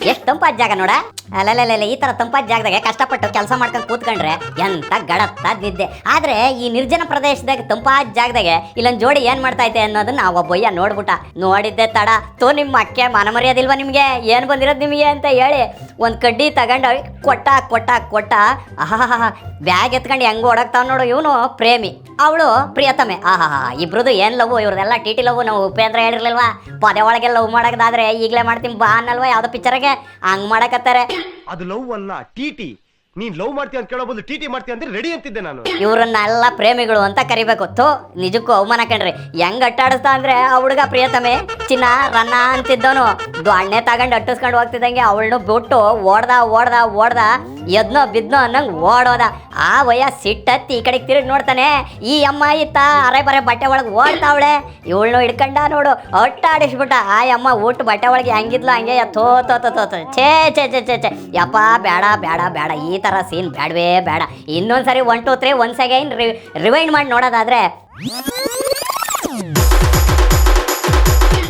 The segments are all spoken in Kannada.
ಎಷ್ಟು ತಂಪಾದ ಜಾಗ ನೋಡ? ಅಲ್ಲಲ್ಲ, ಈ ತರ ತಂಪಾದ ಜಾಗದಾಗ ಕಷ್ಟಪಟ್ಟು ಕೆಲಸ ಮಾಡ್ಕೊಂಡು ಕೂತ್ಕೊಂಡ್ರೆ ಎಂತ ಗಡತ್ತ ನಿದ್ದೆ. ಆದ್ರೆ ಈ ನಿರ್ಜನ ಪ್ರದೇಶದಾಗ ತಂಪಾದ ಜಾಗದಾಗ ಇಲ್ಲೊಂದ್ ಜೋಡಿ ಏನ್ ಐತೆ ಅನ್ನೋದನ್ನ ಆ ಒಬ್ಬಯ್ಯ ನೋಡ್ಬಿಟ್ಟ. ನೋಡಿದ್ದೆ ತಡ. ತೋ, ನಿಮ್ಮ ಅಕ್ಕೆ ಮನಮರ್ಯಾದಿಲ್ವಾ ನಿಮ್ಗೆ? ಏನ್ ಬಂದಿರೋದು ನಿಮಗೆ ಅಂತ ಹೇಳಿ ಒಂದ್ ಕಡ್ಡಿ ತಗೊಂಡು ಕೊಟ್ಟ ಕೊಟ್ಟ ಕೊಟ್ಟ. ಆಹಾ ಬ್ಯಾಗ್ ಎತ್ಕೊಂಡು ಹೆಂಗ್ ಓಡಾಕ್ತಾವ ನೋಡು ಇವನು? ಪ್ರೇಮಿ. ಅವಳು ಪ್ರಿಯತಮೆ. ಆಹಾ ಇಬ್ರದು ಏನ್ ಲವ್, ಇವ್ರದೆಲ್ಲ ಟಿ ಟಿ ಲವ್ ನಾವು ಉಪೇಂದ್ರ ಹೇಳಿರ್ಲಿಲ್ವಾ? ಪದೇ ಒಳಗೆ ಲವ್ ಮಾಡಕದಾದ್ರೆ ಈಗಲೇ ಮಾಡ್ತೀನಿ ಬಾ ಅನ್ನಲ್ವಾ? ಯಾವ್ದೋ ಪಿಕ್ಚರ್ಗೆ ಹಂಗ್ ಮಾಡಕತ್ತಾರೆ. ಅದು ಲವ್ ಅಲ್ಲ, ಟಿಟಿ. ನೀನ್ ಲವ್ ಮಾಡ್ತೀಯ ಅಂತ ಕೇಳೋ ಬದಲು ಟಿಟಿ ಮಾಡ್ತೀಯ ಅಂದ್ರೆ ರೆಡಿ ಅಂತಿದ್ದೆ ನಾನು. ಇವ್ರನ್ನೆಲ್ಲ ಪ್ರೇಮಿಗಳು ಅಂತ ಕರಿಬೇಕು ನಿಜಕ್ಕೂ ಅವಮಾನ ಕಣ್ರಿ ಹೆಂಗ್ ಅಟ್ಟಾಡಿಸ್ತಾ ಅಂದ್ರೆ ಆ ಹುಡುಗ ಪ್ರಿಯತಮೆ? ಚಿನ್ನ, ರನ್ನ ಅಂತಿದ್ದವನು. ದೊಣ್ಣೆ ತಗೊಂಡು ಅಟ್ಟಿಸ್ಕೊಂಡು ಹೋಗ್ತಿದ್ದಂಗೆ ಅವಳನ್ನು ಬಿಟ್ಟು ಓಡ್ದ ಓಡ್ದ ಓಡ್ದ, ಎದ್ನೋ ಬಿದ್ನೋ ಅನ್ನಂಗೆ ಓಡೋದ. ಆ ವಯ ಸಿಟ್ಟತ್ತಿ ಈ ಕಡೆಗೆ ತಿರುಗಿ ನೋಡ್ತಾನೆ. ಈ ಅಮ್ಮ ಇತ್ತ ಅರೆ ಬರೆ ಬಟ್ಟೆ ಒಳಗೆ ಓಡ್ತಾವಳೆ. ಇವಳನ್ನು ಹಿಡ್ಕಂಡ ನೋಡು. ಅಟ್ಟಾಡಿಸ್ಬಿಟ್ಟ. ಆ ಅಮ್ಮ ಊಟ ಬಟ್ಟೆ ಒಳಗೆ ಹೆಂಗಿದ್ಲು ಹಂಗೆ ತೋ ತೋ ತೋ. ಛೇ ಛೇ ಛೇ ಛೇ ಛೇ. ಯಪ್ಪ, ಬೇಡ ಬೇಡ ಬೇಡ. ಈ ಥರ ಸೀನ್ ಬೇಡವೇ ಬೇಡ. ಇನ್ನೊಂದ್ಸರಿ one two three one second rewind ಮಾಡಿ ನೋಡೋದಾದ್ರೆ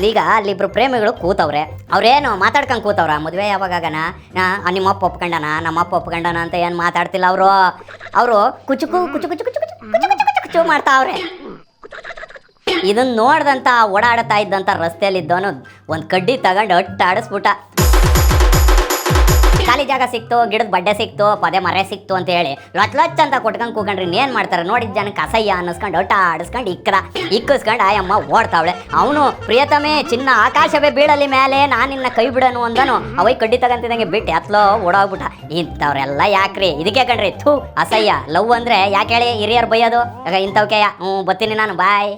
ಈಗ ಅಲ್ಲಿಬ್ರು ಪ್ರೇಮಿಗಳು ಕೂತವ್ರೆ ಅವ್ರೇನು ಮಾತಾಡ್ಕೊಂಡು ಕೂತವ್ರ ಮದುವೆ ಯಾವಾಗನ ನಿಮ್ಮಪ್ಪ ಒಪ್ಕೊಂಡನ ನಮ್ಮಪ್ಪ ಒಪ್ಕೊಂಡನ ಅಂತ ಏನು ಮಾತಾಡ್ತಿಲ್ಲ ಅವರು ಅವರು ಕುಚುಕು ಕುಚು ಕುಚು ಕುಚು ಕುಚು ಕುಚು ಕುಚು ಮಾಡ್ತಾವ್ರೆ ಇದನ್ನ ನೋಡ್ದಂತ ಓಡಾಡ್ತಾ ರಸ್ತೆಯಲ್ಲಿ ಇದ್ದವನು ಒಂದು ಕಡ್ಡಿ ತಗೊಂಡು ಅಟ್ಟಾಡಿಸ್ಬಿಟ್ಟ ಖಾಲಿ ಜಾಗ ಸಿಕ್ತು, ಗಿಡದ ಬಡ್ಡೆ ಸಿಕ್ತು, ಪದೇ ಮರೆ ಸಿಕ್ತು ಅಂತ ಹೇಳಿ ಲೊಚ್ ಲೊಚ್ ಅಂತ ಕೊಟ್ಕೊಂಡು ಕೂಕೊಂಡ್ರಿ ಏನ್ ಮಾಡ್ತಾರೆ? ನೋಡಿದ ಜನಕ್ಕೆ ಅಸಹ್ಯ ಅನ್ನಿಸ್ಕೊಂಡು ಒಟ್ಟ ಆಡಿಸ್ಕೊಂಡು ಇಕ್ಕದ ಇಕ್ಕಿಸ್ಕೊಂಡು ಆಯಮ್ಮ ಓಡ್ತಾವಳೆ. ಅವನು ಪ್ರಿಯತಮೆ, ಚಿನ್ನ ಆಕಾಶವೇ ಬೀಳಲಿ ಮೇಲೆ ನಾನು ನಿನ್ನ ಕೈ ಬಿಡನು ಅಂದನು. ಅವೈ ಕಡ್ಡಿ ತಗಂತಿದಂಗೆ ಬಿಟ್ಟು ಎತ್ಲೋ ಓಡೋಗ್ಬಿಟ್ಟ. ಇಂಥವ್ರೆಲ್ಲ ಯಾಕ್ರಿ? ಇದಕ್ಕೆ ಕಣ್ರಿ, ಥೂ ಅಸಹ್ಯ ಲವ್ ಅಂದ್ರೆ ಯಾಕೆ ಹೇಳಿ ಹಿರಿಯರು ಬೈಯೋದು? ಇಂಥವ್ಕೆಯ. ಇಂಥವ್ಕೆ ಹ್ಞೂ ಬರ್ತೀನಿ ನಾನು, ಬಾಯ್.